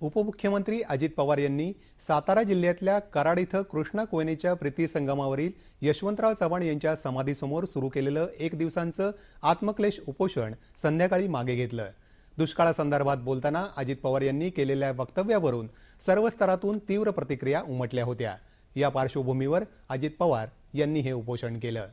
उपमुख्यमंत्री अजित पवार यांनी सातारा जिल्ह्यातल्या कराड इथं कृष्णा कोयनेच्या प्रीती संगमावरील यशवंतराव चव्हाण यांच्या समाधीसमोर सुरू केलेलं एक दिवसांचं आत्मक्लेश उपोषण संध्याकाळी मागे घेतलं. दुष्काळासंदर्भात बोलताना अजित पवार यांनी केलेल्या वक्तव्यावरून सर्व स्तरातून तीव्र प्रतिक्रिया उमटल्या होत्या. या पार्श्वभूमीवर अजित पवार यांनी हे उपोषण केलं.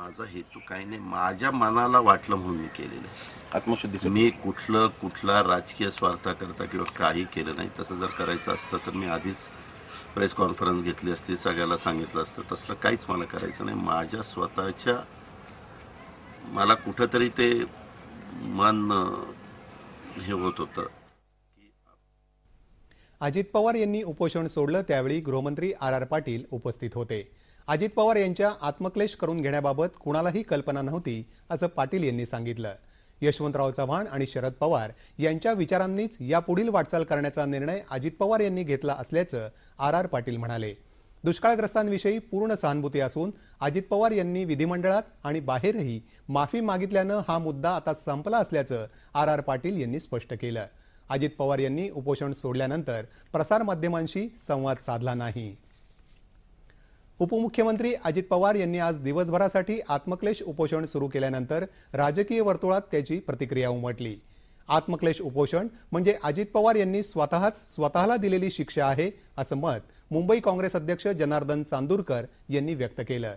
माझा हेतू काही नाही. माझ्या मनाला वाटलं म्हणून मी केलेलं आहे. आत्मशुद्धीचं मी कुठलं कुठला राजकीय स्वार्थाकरता किंवा काही केलं नाही. तसं जर करायचं असतं तर मी आधीच प्रेस कॉन्फरन्स घेतली असती सगळ्याला सांगितलं असतं. तसलं काहीच मला करायचं नाही. माझ्या स्वतःच्या मला कुठंतरी ते मन हे होत होतं. अजित पवार यांनी उपोषण सोडलं त्यावेळी गृहमंत्री आर आर पाटील उपस्थित होते. अजित पवार यांच्या आत्मक्लेश करून घेण्याबाबत कुणालाही कल्पना नव्हती असं पाटील यांनी सांगितलं. यशवंतराव चव्हाण आणि शरद पवार यांच्या विचारांनीच यापुढील वाटचाल करण्याचा निर्णय अजित पवार यांनी घेतला असल्याचं आर आर पाटील म्हणाले. दुष्काळग्रस्तांविषयी पूर्ण सहानुभूती असून अजित पवार यांनी विधिमंडळात आणि बाहेरही माफी मागितल्यानं हा मुद्दा आता संपला असल्याचं आर आर पाटील यांनी स्पष्ट केलं. अजित पवार यांनी उपोषण सोडल्यानंतर प्रसारमाध्यमांशी संवाद साधला नाही. उपमुख्यमंत्री अजित पवार यांनी आज दिवसभरासाठी आत्मक्लेश उपोषण सुरू केल्यानंतर राजकीय वर्तुळात त्याची प्रतिक्रिया उमटली. आत्मक्लेश उपोषण म्हणजे अजित पवार यांनी स्वतःच स्वतःला दिलेली शिक्षा आहे असं मत मुंबई काँग्रेस अध्यक्ष जनार्दन चांदूरकर यांनी व्यक्त केलं.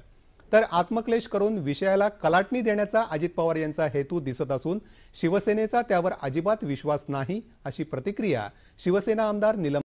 तर आत्मक्लेश करून विषयाला कलाटणी देण्याचा अजित पवार यांचा हेतू दिसत असून शिवसेनेचा त्यावर अजिबात विश्वास नाही अशी प्रतिक्रिया शिवसेना आमदार निलम